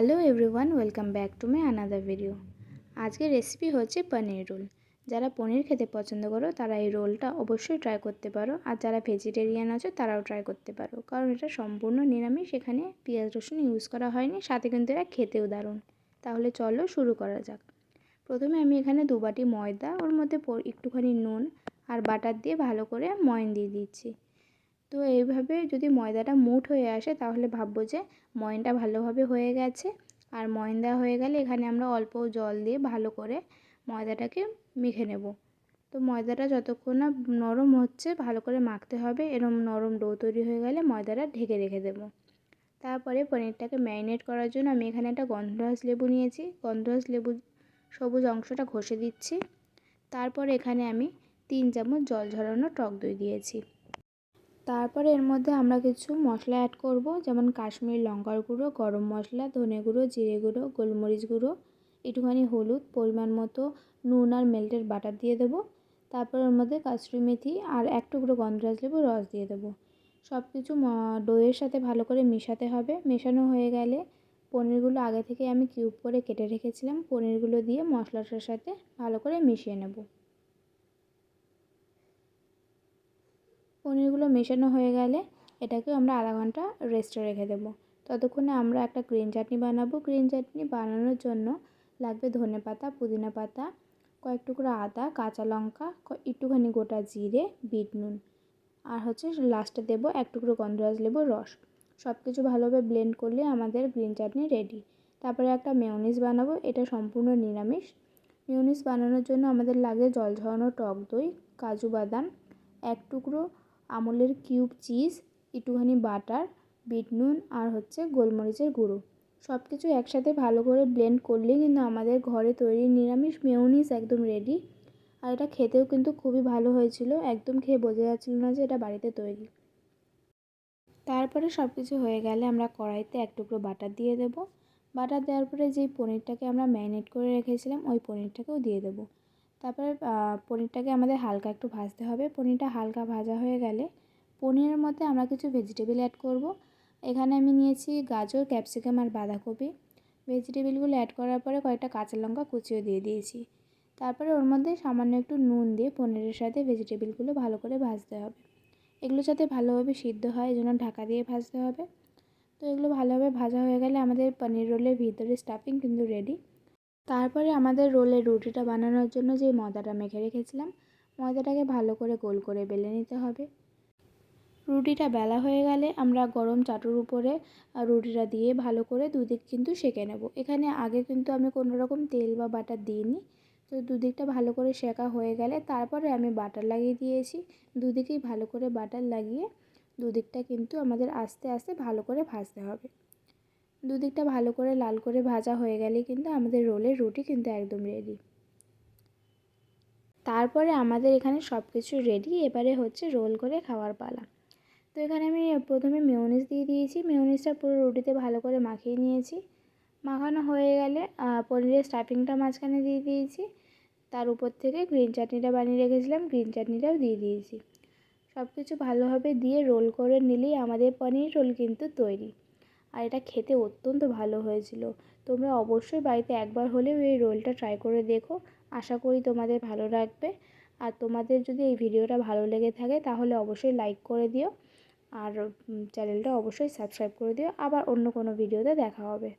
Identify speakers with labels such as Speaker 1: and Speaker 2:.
Speaker 1: Hello everyone welcome back to my another video আজকের recipe হচ্ছে paneer role যারা পনির খেতে পছন্দ করো, তারা এই রোলটা অবশ্যই ট্রাই করতে পারো। আর যারা ভেজিটেরিয়ান আছে, তারাও ট্রাই করতে পারো। কারণ এটা সম্পূর্ণ নিরামিষ, এখানে পেঁয়াজ রসুন ইউজ করা হয়নি, সাথে কিন্তু এটা খেতেও দারুণ। তাহলে চলো শুরু করা যাক। প্রথমে আমি এখানে দু বাটি ময়দা, ওর মধ্যে একটুখানি নুন আর বাটার দিয়ে ভালো করে ময়ন দিয়ে দিচ্ছি। তো এইভাবে যদি ময়দাটা মুঠ হয়ে আসে তাহলে ভাববো যে ময়নটা ভালোভাবে হয়ে গেছে। আর ময়ন দেওয়া হয়ে গেলে এখানে আমরা অল্প জল দিয়ে ভালো করে ময়দাটাকে মেখে নেব। তো ময়দাটা যতক্ষণ না নরম হচ্ছে ভালো করে মাখতে হবে। এরম নরম ডো তৈরি হয়ে গেলে ময়দাটা ঢেকে রেখে দেবো। তারপরে পনিরটাকে ম্যারিনেট করার জন্য আমি এখানে একটা গন্ধরাজ লেবু নিয়েছি। গন্ধরাজ লেবু সবুজ অংশটা ঘষে দিচ্ছি। তারপর এখানে আমি তিন চামচ জল ঝরানো টক দই দিয়েছি। তারপরে এর মধ্যে আমরা কিছু মশলা অ্যাড করব, যেমন কাশ্মীরি লঙ্কার গুঁড়ো, গরম মশলা, ধনে গুঁড়ো, জিরে গুঁড়ো, গোলমরিচ গুঁড়ো, একটুখানি হলুদ, পরিমাণ মতো নুন আর মেল্টের বাটার দিয়ে দেবো। তারপর ওর মধ্যে কাসুরি মেথি আর এক টুকরো গন্ধরাজ লেবু রস দিয়ে দেবো। সব কিছু দইয়ের সাথে ভালো করে মেশাতে হবে। মেশানো হয়ে গেলে পনিরগুলো আগে থেকে আমি কিউব করে কেটে রেখেছিলাম। পনিরগুলো দিয়ে মশলাটার সাথে ভালো করে মিশিয়ে নেব। পনিরগুলো মেশানো হয়ে গেলে এটাকে আমরা আধা ঘণ্টা রেস্টে রেখে দেবো। ততক্ষণে আমরা একটা গ্রিন চাটনি বানাবো। গ্রিন চাটনি বানানোর জন্য লাগবে ধনে পাতা, পুদিনা পাতা, কয়েক টুকরো আদা, কাঁচা লঙ্কা একটুখানি গোটা জিরে, বিট নুন। আর হচ্ছে লাস্টে দেবো এক টুকরো গন্ধরাজ লেবুর রস। সব কিছু ভালোভাবে ব্লেন্ড করলে আমাদের গ্রিন চাটনি রেডি তারপরে একটা মেয়নিস বানাবো। এটা সম্পূর্ণ নিরামিষ। মেয়নিস বানানোর জন্য আমাদের লাগে জল ঝরানো টক দই, কাজু বাদাম, এক টুকরো আমুলের কিউব চিজ, একটুখানি বাটার বিট নুন আর হচ্ছে গোলমরিচের গুঁড়ো। সব কিছু একসাথে ভালো করে ব্লেন্ড করলেই কিন্তু আমাদের ঘরে তৈরি নিরামিষ মেয়নিস একদম রেডি। আর এটা খেতেও কিন্তু খুবই ভালো হয়েছিল, একদম খেয়ে বোঝা যাচ্ছিল না যে এটা বাড়িতে তৈরি। তারপরে সব কিছু হয়ে গেলে আমরা কড়াইতে এক টুকরো বাটার দিয়ে দেব। বাটার দেওয়ার পরে যেই পনিরটাকে আমরা ম্যারিনেট করে রেখেছিলাম, ওই পনিরটাকেও দিয়ে দেবো। তারপরে পনিরটাকে আমাদের হালকা একটু ভাজতে হবে। পনিরটা হালকা ভাজা হয়ে গেলে পনিরের মধ্যে আমরা কিছু ভেজিটেবল অ্যাড করব। এখানে আমি নিয়েছি গাজর ক্যাপসিকাম আর বাঁধাকপি। ভেজিটেবলগুলো অ্যাড করার পরে কয়েকটা কাঁচা লঙ্কা কুচিও দিয়ে দিয়েছি। তারপরে ওর মধ্যে সামান্য একটু নুন দিয়ে পনিরের সাথে ভেজিটেবলগুলো ভালো করে ভাজতে হবে। এগুলো যাতে ভালোভাবে সিদ্ধ হয়, এই ঢাকা দিয়ে ভাজতে হবে। তো এগুলো ভালোভাবে ভাজা হয়ে গেলে আমাদের পনির রোলের ভিতরে স্টাফিং কিন্তু রেডি তারপরে আমাদের রোলের রুটিটা বানানোর জন্য যে ময়দাটা মেখে রেখেছিলাম, ময়দাটাকে ভালো করে গোল করে বেলে নিতে হবে। রুটিটা বেলা হয়ে গেলে আমরা গরম চাটুর উপরে রুটিটা দিয়ে ভালো করে দুদিক কিন্তু সেঁকে নেব। এখানে আগে কিন্তু আমি কোনো রকম তেল বা বাটার দিইনি। তো দুদিকটা ভালো করে শেখা হয়ে গেলে তারপরে আমি বাটার লাগিয়ে দিয়েছি। দুদিকেই ভালো করে বাটার লাগিয়ে দুদিকটা কিন্তু আমাদের আস্তে আস্তে ভালো করে ভাজতে হবে। দুদিকটা ভালো করে লাল করে ভাজা হয়ে গেলে কিন্তু আমাদের রোলের রুটি কিন্তু একদম রেডি তারপরে আমাদের এখানে সব কিছু রেডি এবারে হচ্ছে রোল করে খাওয়ার পালা। তো এখানে আমি প্রথমে মেয়নিজ দিয়ে দিয়েছি। মেয়নিজটা পুরো রুটিতে ভালো করে মাখিয়ে নিয়েছি। মাখানো হয়ে গেলে পনিরের স্টাফিংটা মাঝখানে দিয়ে দিয়েছি। তার উপর থেকে গ্রিন চাটনিটা বানিয়ে রেখেছিলাম গ্রিন চাটনিটাও দিয়ে দিয়েছি। সব কিছু ভালোভাবে দিয়ে রোল করে নিলেই আমাদের পনির রোল কিন্তু তৈরি। আর এটা খেতে অত্যন্ত ভালো হয়েছিল। তোমরা অবশ্যই বাড়িতে একবার হলেও এই রোলটা ট্রাই করে দেখো। আশা করি তোমাদের ভালো লাগবে। আর তোমাদের যদি এই ভিডিওটা ভালো লেগে থাকে তাহলে অবশ্যই লাইক করে দিও। আর চ্যানেলটা অবশ্যই সাবস্ক্রাইব করে দিও। আবার অন্য কোনো ভিডিওতে দেখা হবে।